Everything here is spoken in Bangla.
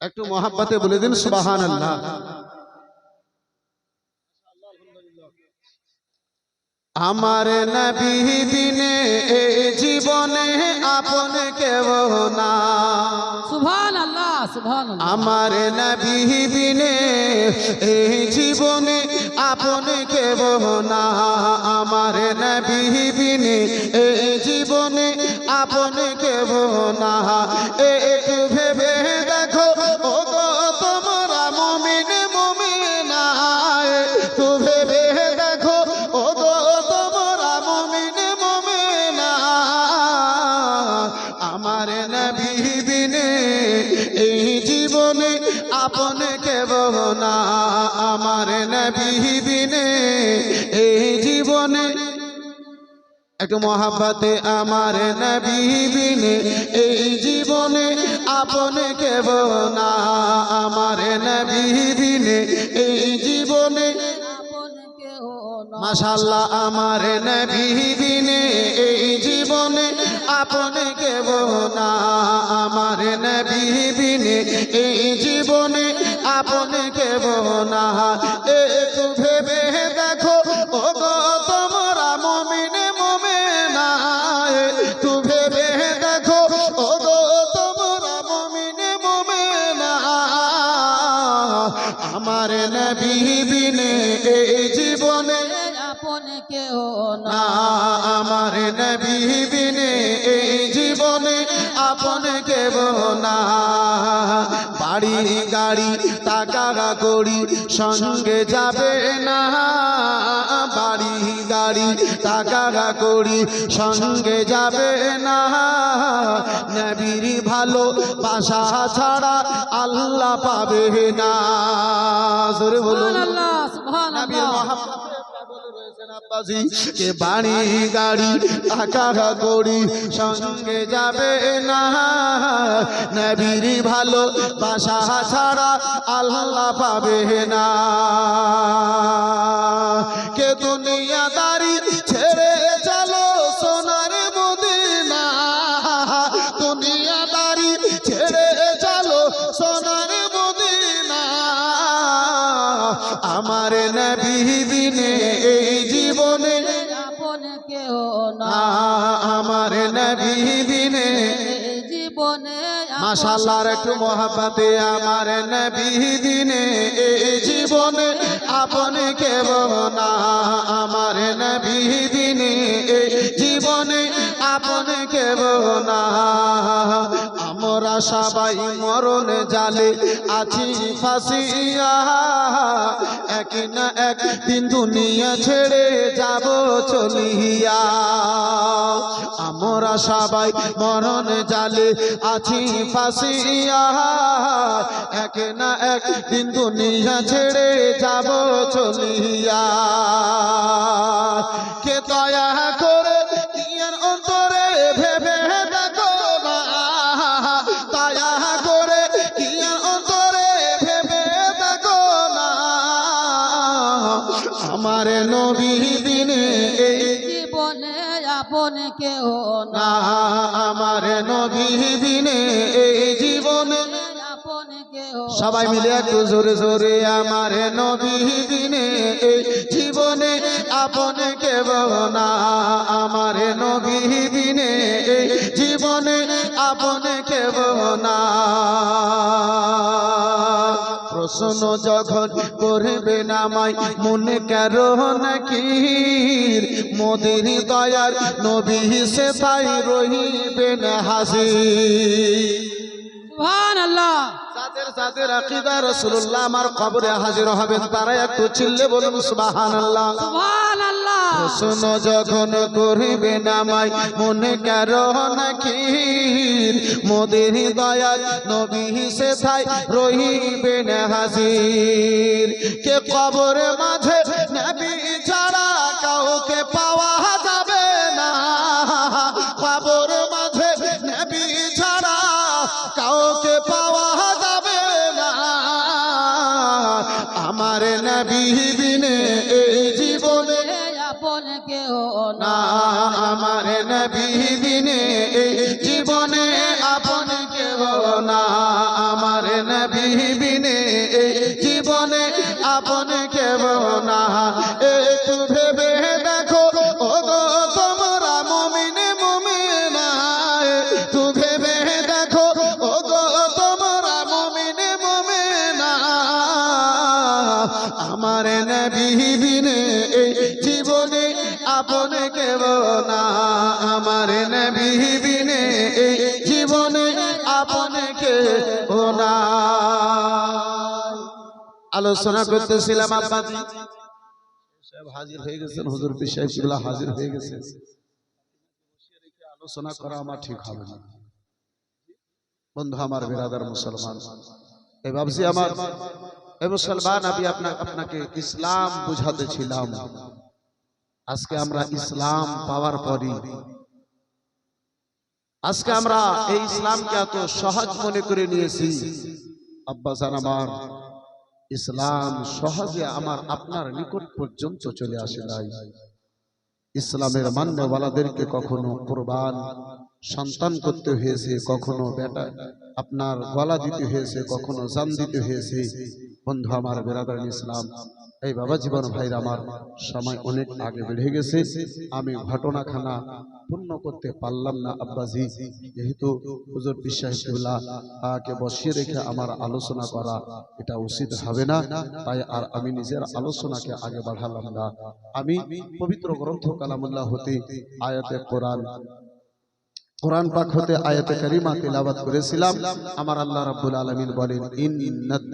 একটু মহাব্বাতে বলে দিন সুবাহান আল্লাহ আমার নবী দিনে এ জীবনে আপন কেউ না। সুবহান আল্লাহ সুবহান আমার নবী বিনে এই জীবনে আপন কেব না। আমার নবী বিনে এই জীবনে আপন কেব না। এ নবী বিনে এই জীবনে একটু মহাব্বাতে আমার নবী বিনে এই জীবনে আপন কেব না আমার নবী বিনে এই জীবনে মাশাল্লাহ আমার নবী বিনে এই জীবনে আপন কেব না আমার নবী বিনে এই জীবনে আপন কেব না। একটু ভেবে দেখো ও গো তোমরা মমিনে মমেনা। একটু ভেবে দেখো ও গো তোমরা মমিনে মমেনা। আমার নবী বিনে এই জীবনে আপন কেহ না। আমার নবী বিনে এই জীবনে আপন কেব না। বাড়ি গাড়ি টাকা করি সঙ্গে যাবে না বাড়ি গাড়ি। টাকা করি সঙ্গে যাবে না নবীর ভালো বাসা ছাড়া আল্লাহ পাবে না। জোরে বলুন। আল্লাহ সুবহান কে বাড়ি, গাড়ি টাকা করি, সঙ্গে যাবে না। নবীর ভালো বাসা ছাড়া আল্লাহ পাবে না। কে দুনিয়াদারি ছেড়ে চলো সোনার মদিনা। দুনিয়াদারি ছেড়ে চলো সোনার মদিনা। আমার নবী দিনে আমার নবী দিনে এই জীবনে আপন মাশাল্লাহ একটু মহাপাতে আমার নবী দিনে এই জীবনে আপন কেব না আমার নবী দিনে এই জীবনে আপন কেব না। সবাই মরণ জালে আছি ফাঁসিয়া। এক না এক দিন দুনিয়া ছেড়ে যাব চলিয়া। আমরা সবাই মরণ জালে আছি ফাঁসিয়া। এক না এক দিন দুনিয়া ছেড়ে যাব চলিয়া। কে দয়া করে আমার নবী দিনে এই জীবনে আপন কেহ না। আমার দিনে এই জীবনে সবাই মিলে একটু জোরে জোরে আমার নবী দিনে এই জীবনে আপন কেব না। আমার নবী দিনে এই জীবনে আপন কেব না। প্রশ্ন যখন করবে নামাই মনে কারও নাকি? মোদের দয়ার নবী সে তাই রহিবেন হাসির সুবহান আল্লাহ যাদের যাদের আকিদা রাসূলুল্লাহ আমার কবরে হাজির হবেন তারা একটু চিল্লে বলুন সুবহানাল্লাহ। সুবহান আল্লাহ প্রশ্ন যখন করিবে নামাই মনে কারও নাকি? মোদের দয়াল নবী সে থাই রহিবে না হাজির। কে কবরে মাঝে নবী ছাড়া কাউকে পাওয়া যাবে না। কবর মাঝে নবী ছাড়া কাউকে পাওয়া যাবে না। আমার নবী বিনে এই জীবনে আপন কেহ না। আমার নবী বিনে এই আমার বিনে এই জীবনে আপন কেব না। আমার বিনে এই জীবনে আপন কেব না। আলোচনা করতেছিলাম আব্বাজি। হাজির হয়ে গেছেন, হুজুর সাহেব হাজির হয়ে গেছেন আলোচনা করা আমার ঠিক হবে না। বন্ধু, আমার বিরাদার মুসলমান। এই ভাবছি আমার মুসলমান, আমি আপনাকে ইসলাম বুঝাতে ছিলাম। আজকে আমরা ইসলাম পাওয়ার পরই। আজকে আমরা এই ইসলামকে এত সহজ মনে করে নিয়েছি। আব্বাসান আমার, ইসলাম সহজে আমার আপনার নিকট পর্যন্ত চলে আসে নাই। ইসলামের মান্যওয়ালাদেরকে কখনো কোরবান, সন্তান করতে হয়েছে, কখনো বেটা, আপনার গলা দিতে হয়েছে, কখনো জান দিতে হয়েছে। বন্ধু আমার বেরাদার ইসলাম, এই বাবা জীবন ভাইরা আমার, সময় অনেক আগে বেড়ে গেছে, আমি ঘটনাখানা পূর্ণ করতে পারলাম না আব্বাজি। যেহেতু হুজুর বিশ্বাসুল্লাহ কে বসিয়ে রেখে আমার আলোচনা করা এটা উচিত হবে না, তাই আর আমি নিজের আলোচনাকে আগে বাড়ালাম না। আমি পবিত্র গ্রন্থ কালামুল্লাহ হতে আয়াতে কোরআন কোরআন পাক হতে আয়াতে কারিমা তেলাওয়াত করেছিলাম। আমার আল্লাহ রাব্বুল আলামিন বলেন ইন্নাদ